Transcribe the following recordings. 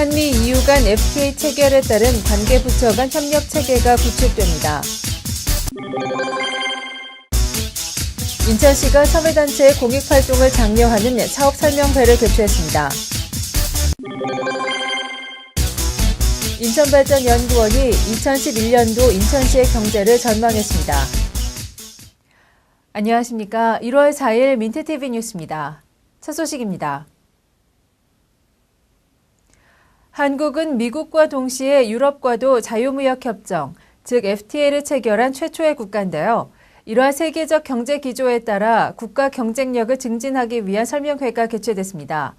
한미 EU 간 FTA 체결에 따른 관계 부처 간 협력 체계가 구축됩니다. 인천시가 사회단체의 공익활동을 장려하는 사업 설명회를 개최했습니다. 인천발전연구원이 2011년도 인천시의 경제를 전망했습니다. 안녕하십니까. 1월 4일 민트TV 뉴스입니다. 첫 소식입니다. 한국은 미국과 동시에 유럽과도 자유무역협정, 즉 FTA를 체결한 최초의 국가인데요. 이러한 세계적 경제 기조에 따라 국가 경쟁력을 증진하기 위한 설명회가 개최됐습니다.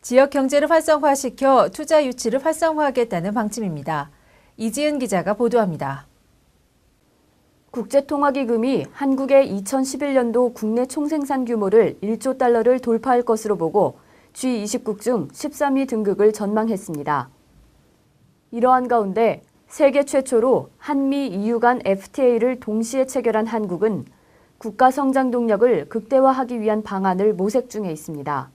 지역 경제를 활성화시켜 투자 유치를 활성화하겠다는 방침입니다. 이지은 기자가 보도합니다. 국제통화기금이 한국의 2011년도 국내 총생산 규모를 1조 달러를 돌파할 것으로 보고 G20국 중 13위 등극을 전망했습니다. 이러한 가운데 세계 최초로 한미 EU 간 FTA를 동시에 체결한 한국은 국가 성장 동력을 극대화하기 위한 방안을 모색 중에 있습니다.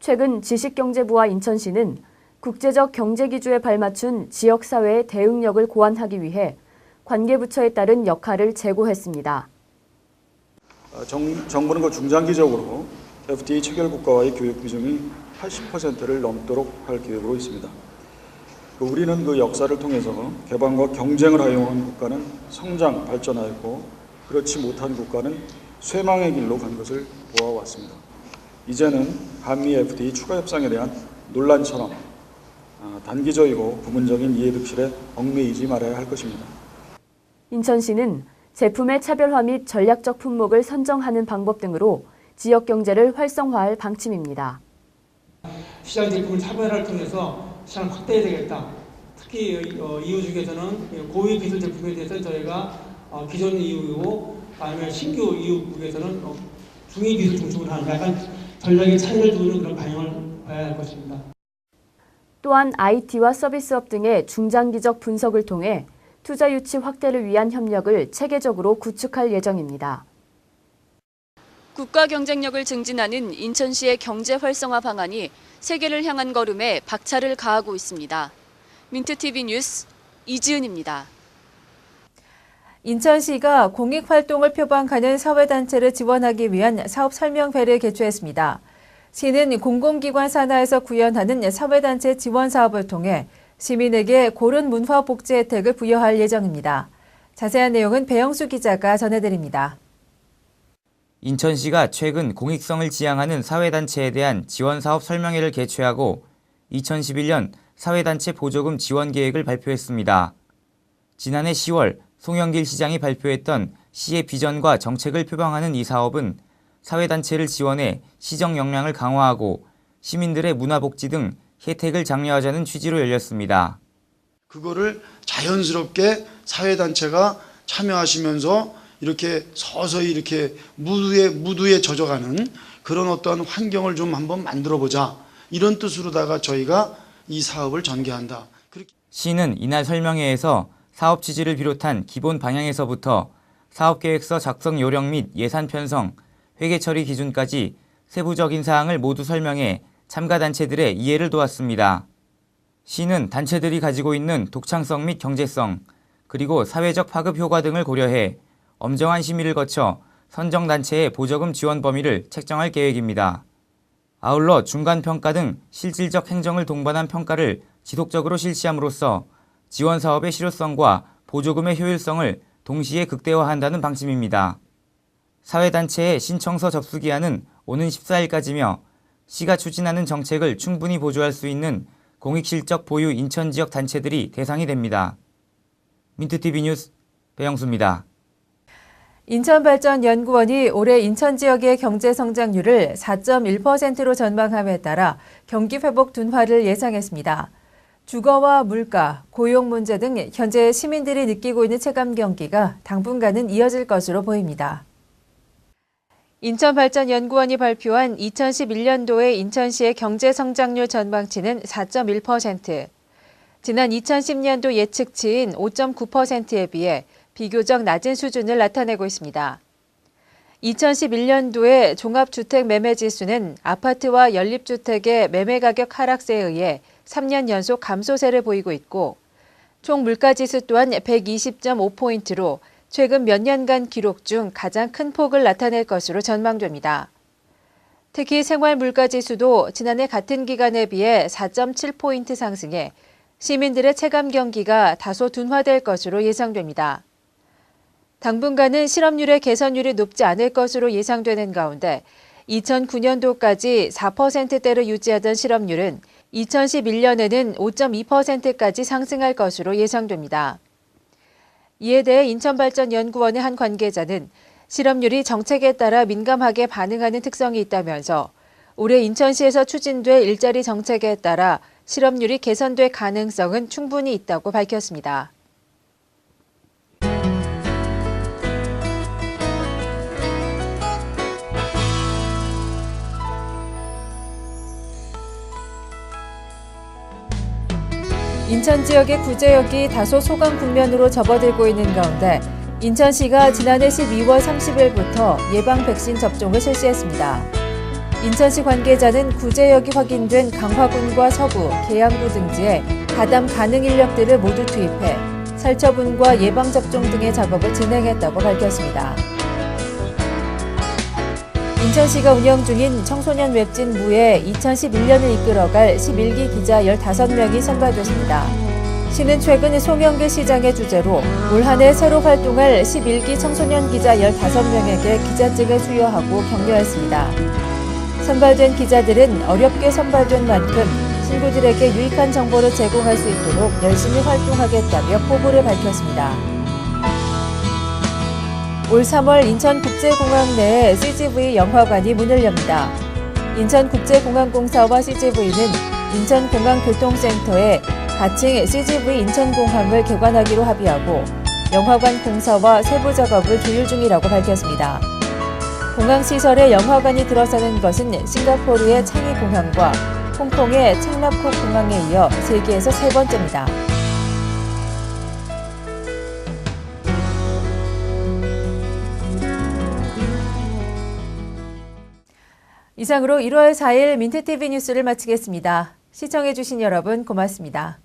최근 지식경제부와 인천시는 국제적 경제 기조에 발맞춘 지역사회의 대응력을 고안하기 위해 관계부처에 따른 역할을 제고했습니다. 어, 정, 정부는 그 중장기적으로 FTA 체결 국가와의 교육 비중이 80%를 넘도록 할 계획으로 있습니다. 그 우리는 그 역사를 통해서 개방과 경쟁을 허용한 국가는 성장, 발전하였고 그렇지 못한 국가는 쇠망의 길로 간 것을 보아왔습니다. 이제는 한미 FTA 추가 협상에 대한 논란처럼 아, 단기적이고 부분적인 이해득실에 얽매이지 말아야 할 것입니다. 인천시는 제품의 차별화 및 전략적 품목을 선정하는 방법 등으로 지역 경제를 활성화할 방침입니다. 시장 제품을 차별화를 통해서 시장을 확대해야 되겠다. 특히 어, EU 중에서는 고위 기술 제품에 대해서는 저희가 어, 기존 EU이고 아니면 신규 EU국에서는 어, 중위 기술 중심으로 하는 약간 전략의 차이를 두는 그런 방향을 봐야 할 것입니다. 또한 IT와 서비스업 등의 중장기적 분석을 통해 투자 유치 확대를 위한 협력을 체계적으로 구축할 예정입니다. 국가 경쟁력을 증진하는 인천시의 경제 활성화 방안이 세계를 향한 걸음에 박차를 가하고 있습니다. 민트TV 뉴스 이지은입니다. 인천시가 공익활동을 표방하는 사회단체를 지원하기 위한 사업 설명회를 개최했습니다. 시는 공공기관 산하에서 구현하는 사회단체 지원 사업을 통해 시민에게 고른 문화 복지 혜택을 부여할 예정입니다. 자세한 내용은 배영수 기자가 전해드립니다. 인천시가 최근 공익성을 지향하는 사회단체에 대한 지원사업 설명회를 개최하고 2011년 사회단체 보조금 지원 계획을 발표했습니다. 지난해 10월 송영길 시장이 발표했던 시의 비전과 정책을 표방하는 이 사업은 사회단체를 지원해 시정 역량을 강화하고 시민들의 문화복지 등 혜택을 장려하자는 취지로 열렸습니다. 그거를 자연스럽게 사회단체가 참여하시면서 이렇게 서서히 이렇게 무드에, 무드에 젖어가는 그런 어떤 환경을 좀 한번 만들어 보자. 이런 뜻으로다가 저희가 이 사업을 전개한다. 시는 이날 설명회에서 사업 취지를 비롯한 기본 방향에서부터 사업계획서 작성 요령 및 예산 편성, 회계 처리 기준까지 세부적인 사항을 모두 설명해 참가 단체들의 이해를 도왔습니다. 시는 단체들이 가지고 있는 독창성 및 경제성, 그리고 사회적 파급 효과 등을 고려해 엄정한 심의를 거쳐 선정단체의 보조금 지원 범위를 책정할 계획입니다. 아울러 중간평가 등 실질적 행정을 동반한 평가를 지속적으로 실시함으로써 지원 사업의 실효성과 보조금의 효율성을 동시에 극대화한다는 방침입니다. 사회단체의 신청서 접수 기한은 오는 14일까지며 시가 추진하는 정책을 충분히 보조할 수 있는 공익실적 보유 인천 지역 단체들이 대상이 됩니다. 민트TV 뉴스 배영수입니다. 인천발전연구원이 올해 인천 지역의 경제 성장률을 4.1%로 전망함에 따라 경기 회복 둔화를 예상했습니다. 주거와 물가, 고용 문제 등 현재 시민들이 느끼고 있는 체감 경기가 당분간은 이어질 것으로 보입니다. 인천발전연구원이 발표한 2011년도의 인천시의 경제 성장률 전망치는 4.1%. 지난 2010년도 예측치인 5.9%에 비해 비교적 낮은 수준을 나타내고 있습니다. 2011년도에 종합주택 매매 지수는 아파트와 연립주택의 매매 가격 하락세에 의해 3년 연속 감소세를 보이고 있고 총 물가 지수 또한 120.5포인트로 최근 몇 년간 기록 중 가장 큰 폭을 나타낼 것으로 전망됩니다. 특히 생활 물가 지수도 지난해 같은 기간에 비해 4.7포인트 상승해 시민들의 체감 경기가 다소 둔화될 것으로 예상됩니다. 당분간은 실업률의 개선율이 높지 않을 것으로 예상되는 가운데 2009년도까지 4%대를 유지하던 실업률은 2011년에는 5.2%까지 상승할 것으로 예상됩니다. 이에 대해 인천발전연구원의 한 관계자는 실업률이 정책에 따라 민감하게 반응하는 특성이 있다면서 올해 인천시에서 추진될 일자리 정책에 따라 실업률이 개선될 가능성은 충분히 있다고 밝혔습니다. 인천 지역의 구제역이 다소 소강 국면으로 접어들고 있는 가운데 인천시가 지난해 12월 30일부터 예방 백신 접종을 실시했습니다. 인천시 관계자는 구제역이 확인된 강화군과 서구, 계양구 등지에 가담 가능 인력들을 모두 투입해 살처분과 예방 접종 등의 작업을 진행했다고 밝혔습니다. 인천시가 운영 중인 청소년 웹진 무에 2011년을 이끌어갈 11기 기자 15명이 선발됐습니다. 시는 최근 송영길 시장의 주제로 올 한 해 새로 활동할 11기 청소년 기자 15명에게 기자증을 수여하고 격려했습니다. 선발된 기자들은 어렵게 선발된 만큼 친구들에게 유익한 정보를 제공할 수 있도록 열심히 활동하겠다며 포부를 밝혔습니다. 올 3월 인천국제공항 내에 CGV 영화관이 문을 엽니다. 인천국제공항공사와 CGV는 인천공항교통센터에 가칭 CGV 인천공항을 개관하기로 합의하고 영화관 공사와 세부 작업을 조율 중이라고 밝혔습니다. 공항 시설에 영화관이 들어서는 것은 싱가포르의 창이 공항과 홍콩의 창라콕 공항에 이어 세계에서 세 번째입니다. 이상으로 1월 4일 민트TV 뉴스를 마치겠습니다. 시청해주신 여러분 고맙습니다.